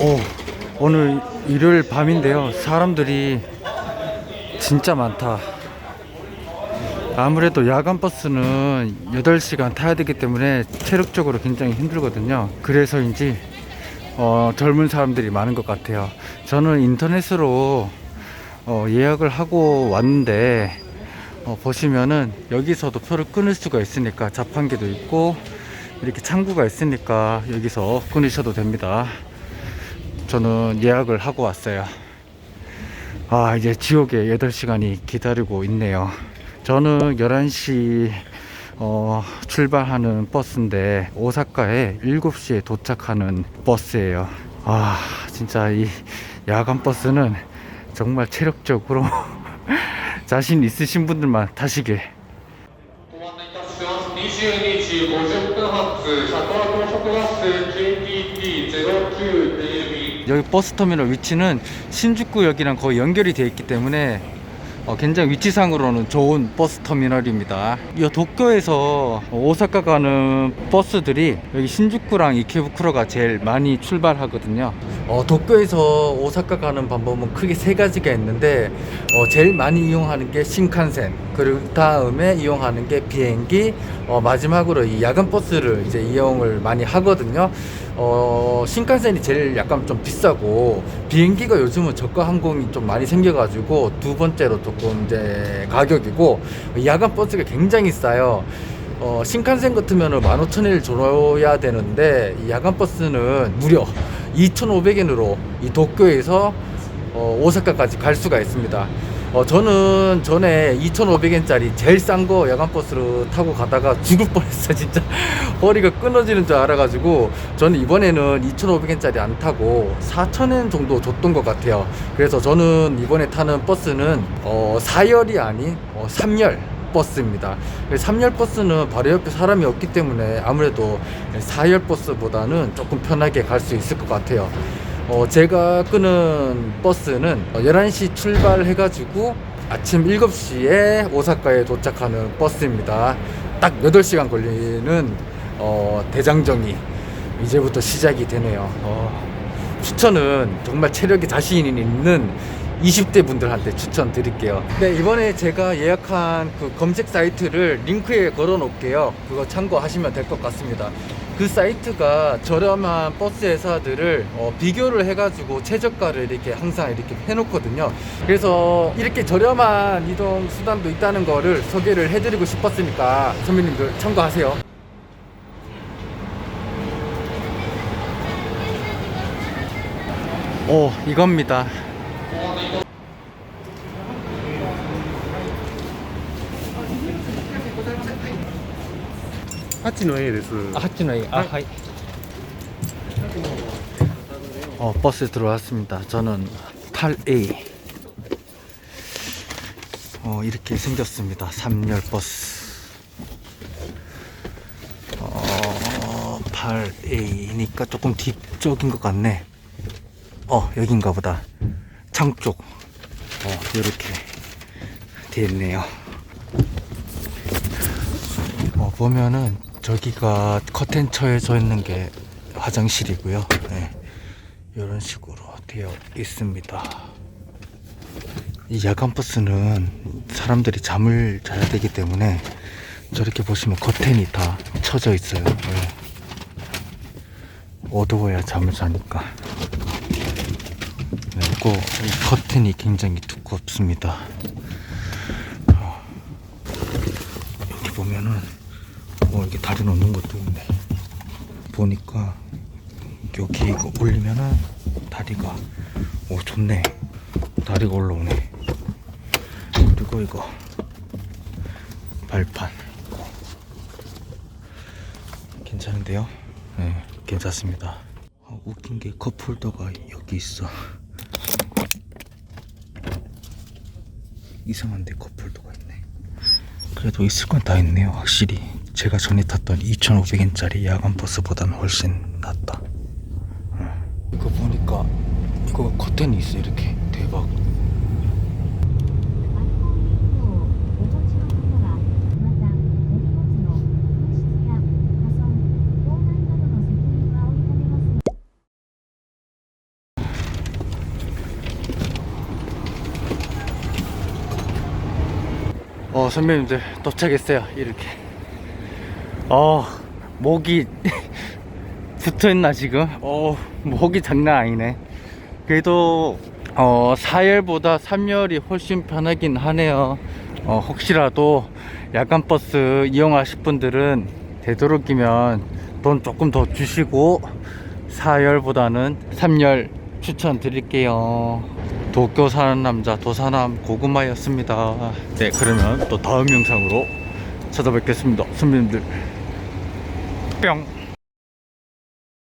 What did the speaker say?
오, 오늘 일요일 밤인데요. 사람들이 진짜 많다. 아무래도 야간 버스는 8시간 타야 되기 때문에 체력적으로 굉장히 힘들거든요. 그래서인지 어, 젊은 사람들이 많은 것 같아요. 저는 인터넷으로 어, 예약을 하고 왔는데 어, 보시면은 여기서도 표를 끊을 수가 있으니까 자판기도 있고 이렇게 창구가 있으니까 여기서 끊으셔도 됩니다. 저는 예약을 하고 왔어요. 아, 이제 지옥의 8시간이 기다리고 있네요. 저는 11시 어, 출발하는 버스인데 오사카에 7시에 도착하는 버스예요. 아, 진짜 이 야간 버스는 정말 체력적으로 자신 있으신 분들만 타시길 ご案内いたします。22時50分発、佐川高速バス KTT0902 여기 버스터미널 위치는 신주쿠역이랑 거의 연결이 되어 있기 때문에 어, 굉장히 위치상으로는 좋은 버스 터미널입니다. 이 도쿄에서 오사카 가는 버스들이 여기 신주쿠랑 이케부쿠로가 제일 많이 출발하거든요. 어, 도쿄에서 오사카 가는 방법은 크게 세 가지가 있는데 어, 제일 많이 이용하는 게 신칸센 그리고 다음에 이용하는 게 비행기 어, 마지막으로 이 야간 버스를 이제 이용을 많이 하거든요. 어, 신칸센이 제일 약간 좀 비싸고 비행기가 요즘은 저가 항공이 좀 많이 생겨가지고 두 번째로 조금 이제 가격이고 야간 버스가 굉장히 싸요. 어, 신칸센 같으면은 15,000일 줘야 되는데 이 야간 버스는 무려 2,500엔으로 이 도쿄에서 어, 오사카까지 갈 수가 있습니다. 어, 저는 전에 2,500엔짜리 제일 싼 거 야간 버스로 타고 가다가 죽을 뻔했어요. 진짜 허리가 끊어지는 줄 알아가지고 저는 이번에는 2,500엔짜리 안 타고 4,000엔 정도 줬던 것 같아요. 그래서 저는 이번에 타는 버스는 어, 4열이 아닌 어, 3열 버스입니다. 3열 버스는 바로 옆에 사람이 없기 때문에 아무래도 4열 버스보다는 조금 편하게 갈 수 있을 것 같아요. 어, 제가 끄는 버스는 11시 출발해가지고 아침 7시에 오사카에 도착하는 버스입니다. 딱 8시간 걸리는 어, 대장정이 이제부터 시작이 되네요. 어, 추천은 정말 체력이 자신 있는 20대 분들한테 추천드릴게요. 네, 이번에 제가 예약한 그 검색 사이트를 링크에 걸어 놓을게요. 그거 참고하시면 될 것 같습니다. 그 사이트가 저렴한 버스 회사들을 어, 비교를 해가지고 최저가를 이렇게 항상 이렇게 해놓거든요. 그래서 이렇게 저렴한 이동 수단도 있다는 거를 소개를 해드리고 싶었으니까 선배님들 참고하세요. 오, 이겁니다. 8の A です。 아, 하츠노이. 아, 하이. 어, 버스 들어왔습니다. 저는 8A. 어, 이렇게 생겼습니다. 3열 버스. 어, 8A니까 조금 뒤쪽인 것 같네. 어, 여긴가 보다. 창 쪽. 어, 이렇게 되어 있네요. 어, 보면은 저기가 커튼 처해져 있는 게 화장실이고요. 네. 이런 식으로 되어 있습니다. 이 야간 버스는 사람들이 잠을 자야 되기 때문에 저렇게 보시면 커튼이 다 쳐져 있어요. 네. 어두워야 잠을 자니까. 그리고 이 커튼이 굉장히 두껍습니다. 어, 여기 보면은 어, 이렇게 다리 놓는 것도 있네. 보니까 여기 이거 올리면은 다리가 오 좋네. 다리가 올라오네. 그리고 이거 발판 괜찮은데요? 네, 괜찮습니다. 어, 웃긴 게 컵홀더가 여기 있어. 이상한데 컵홀더가 있네. 그래도 있을 건 다 있네요, 확실히. 제가 전에 탔던 2,500엔짜리 야간 버스보다는 훨씬 낫다. 이거 보니까 이거 커튼이 있어 이렇게 대박. 어 선배님들 도착했어요 이렇게 어 목이 붙어있나 지금? 어 목이 장난 아니네. 그래도 어 4열보다 3열이 훨씬 편하긴 하네요. 어 혹시라도 야간 버스 이용하실 분들은 되도록이면 돈 조금 더 주시고 4열보다는 3열 추천드릴게요. 도쿄 사는 남자 도사남 고구마였습니다. 네 그러면 또 다음 영상으로 찾아뵙겠습니다. 선배님들 뿅